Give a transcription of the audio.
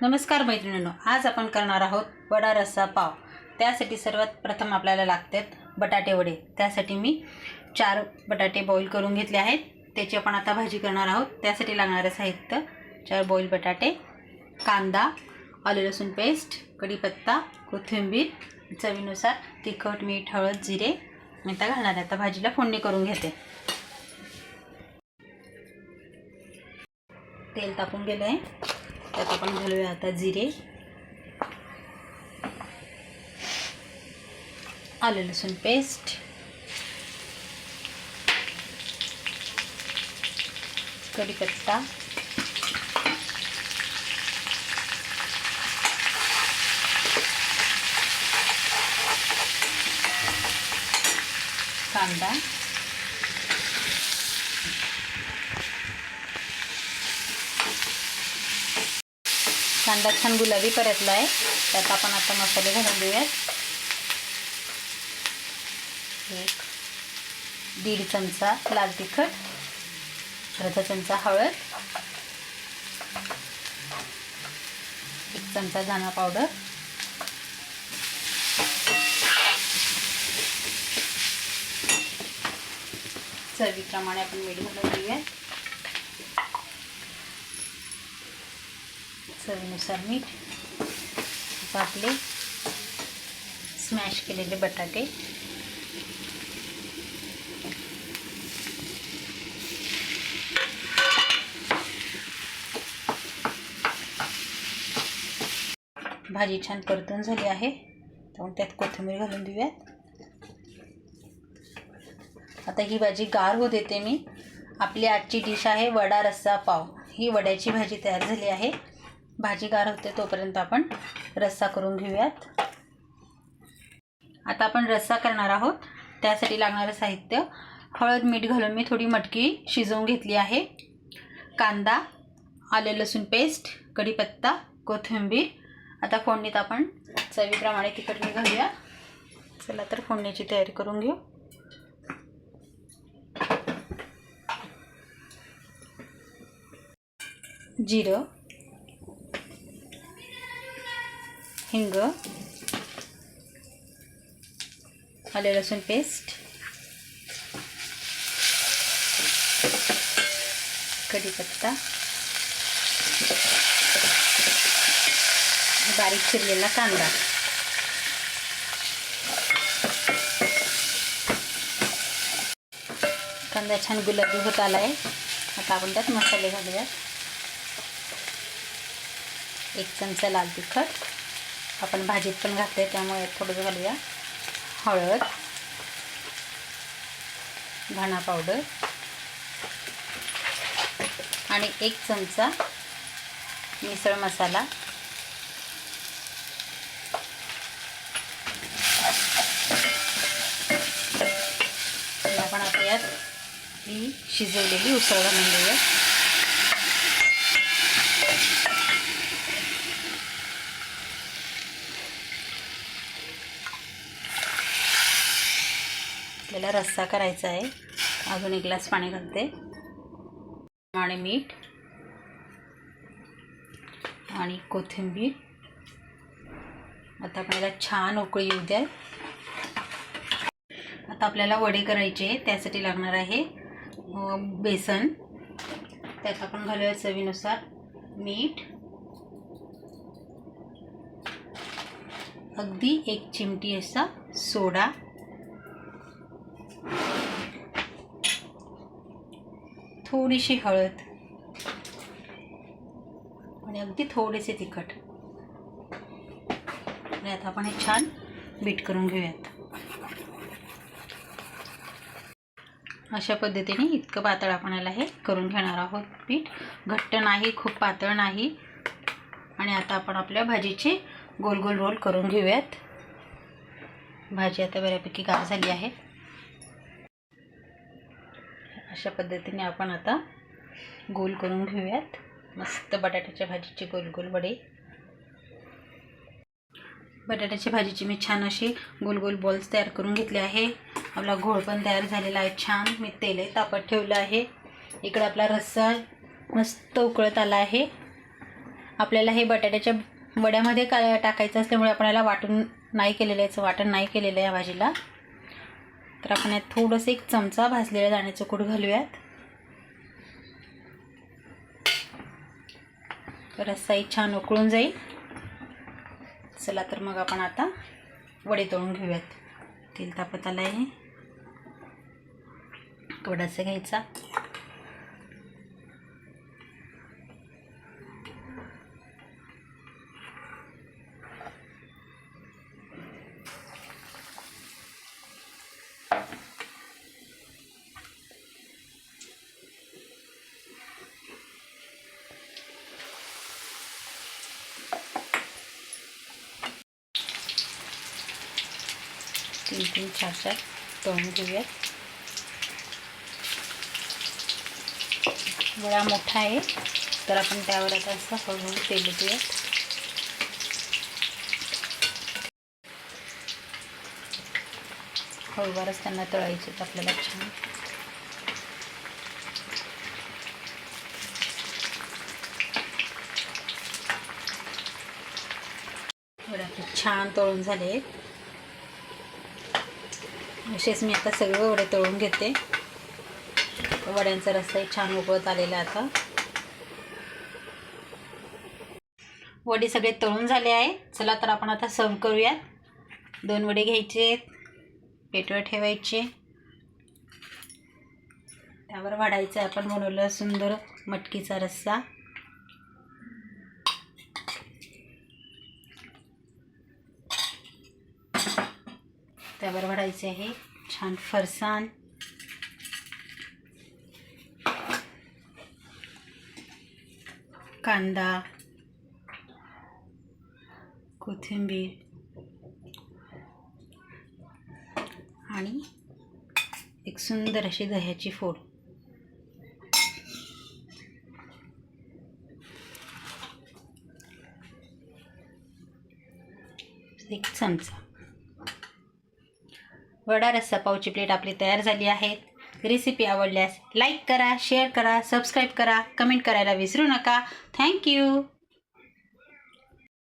नमस्कार मैत्रिणींनो आज आपण करणार आहोत वडा रस्सा पाव. त्यासाठी सर्वात प्रथम आपल्याला लागतात बटाटे वडे. त्यासाठी मी चार बटाटे बॉईल करून घेतले आहेत. त्याची आपण आता भाजी करणार आहोत. त्यासाठी लागणारं साहित्य चार बॉईल बटाटे कांदा आले लसूण पेस्ट कढीपत्ता कोथिंबीर चवीनुसार तिखट मीठ हळद जिरे मी आता घालणार आहे. आता भाजीला फोडणी करून घेते. तेल तापून गेलं आहे त्यात आपण घालूया आता जिरे. आलं लसूण पेस्ट कढीपत्ता. कांदा. कांदा छान गुलाबी परतला आहे त्यात आपण आता मसाले घालून देऊयात. एक दीड चमचा लाल तिखट अर्धा चमचा हळद एक चमचा धना पावडर. चवीप्रमाणे आपण मीठ घालून देऊयात चवीनुसार मीठ आता आपले स्मॅश केलेले बटाटे. भाजी छान परतून झाली आहे. त्यामुळे त्यात कोथिंबीर घालून देऊयात. आता ही भाजी गार हो देते मी. आपली आजची डिश आहे वडा रस्सा पाव. ही वड्याची भाजी तयार झाली आहे. भाजी गार होते तोपर्यंत आपण रस्सा करून घेऊयात. आता आपण रस्सा करणार आहोत. त्यासाठी लागणारं साहित्य हळद मीठ घालून मी थोडी मटकी शिजवून घेतली आहे. कांदा आले लसूण पेस्ट कढीपत्ता कोथिंबीर. आता फोडणीत आपण चवीप्रमाणे तिखट मी घालूया. चला तर फोडणीची तयारी करून घेऊ. जिरं हिंग आले लसूण पेस्ट कढीपत्ता बारीक चिरलेला कांदा. कांदा छान गुलाबी होत आला आहे आता आपण त्यात मसाले घालूयात. एक चमचा लाल तिखट. आपण भाजीत पण घातले त्यामुळे थोडंसं घालूया. हळद धणा पावडर आणि एक चमचा मिसळ मसाला. आपण आता यात ही शिजवलेली उसळ घालून देऊया. आपल्याला रस्सा करायचा आहे. अजून एक ग्लास पाणी घालते. आणि मीठ. आणि कोथिंबीर. आता आपल्याला छान उकळी येऊ द्या. आता आपल्याला वडे करायचे त्यासाठी लागणार आहे बेसन. त्यात आपण घालूया चवीनुसार मीठ. अगदी एक चिमटी असा सोडा. थोडीशी हळद. आणि अगदी थोडेसे तिखट. आणि आता आपण हे छान बीट करून घेऊयात. अशा पद्धतीने इतकं पातळ आपण याला हे करून घेणार आहोत पीठ घट्ट नाही खूप पातळ नाही. आणि आता आपण आपल्या भाजीचे गोल गोल रोल करून घेऊयात. भाजी आता बऱ्यापैकी गार झाली आहे. अशा पद्धतीने आपण आता गोल करून घेऊयात. मस्त बटाट्याच्या भाजीचे गोल गोल वडे. बटाट्याच्या भाजीची मी छान अशी गोल गोल बॉल्स तयार करून घेतले आहे. आपला घोळ पण तयार झालेला आहे छान. मी तेल तापत ठेवलं आहे. इकडे आपला रस्सा मस्त उकळत आला आहे. आपल्याला हे बटाट्याच्या वड्यामध्ये का टाकायचं असल्यामुळे आपण याला वाटून नाही केलेलं याचं वाटण नाही केलेलं आहे या भाजीला. तर आपण यात थोडंसं एक चमचा भाजलेल्या दाण्याचं कूट घालूयात. रस्साही छान उकळून जाईल. चला तर मग आपण आता वडे तळून घेऊयात. तेल तापत आलं आहे वडाचा घ्यायचा. तीन तीन चार तळून घेऊयात. वडा मोठा आहे तर आपण त्यावर आता असं हळूहळू तेल देऊयात. हळूवारच त्यांना तळायचे आपल्याला छान. वडे छान तळून झाले असेच मी आता सगळे वडे तळून घेते. वड्यांचा रस्ताही छान उकळत आलेला आता. वडे सगळे तळून झाले आहे. चला तर आपण आता सर्व करूयात. दोन वडे घ्यायचे पेटवर ठेवायचे. त्यावर वाढायचं आपण बनवलं सुंदर मटकीचा रस्सा. त्यावर वाढायचे आहे. छान फरसाण कांदा. कोथिंबीर. आणि एक सुंदर अशी दह्याची फोड. एक चमचा. वडा रस्सा पावची प्लेट आपली तयार झाली आहेत. रेसिपी आवडल्यास लाईक करा शेअर करा सबस्क्राईब करा कमेंट करायला विसरू नका. थँक्यू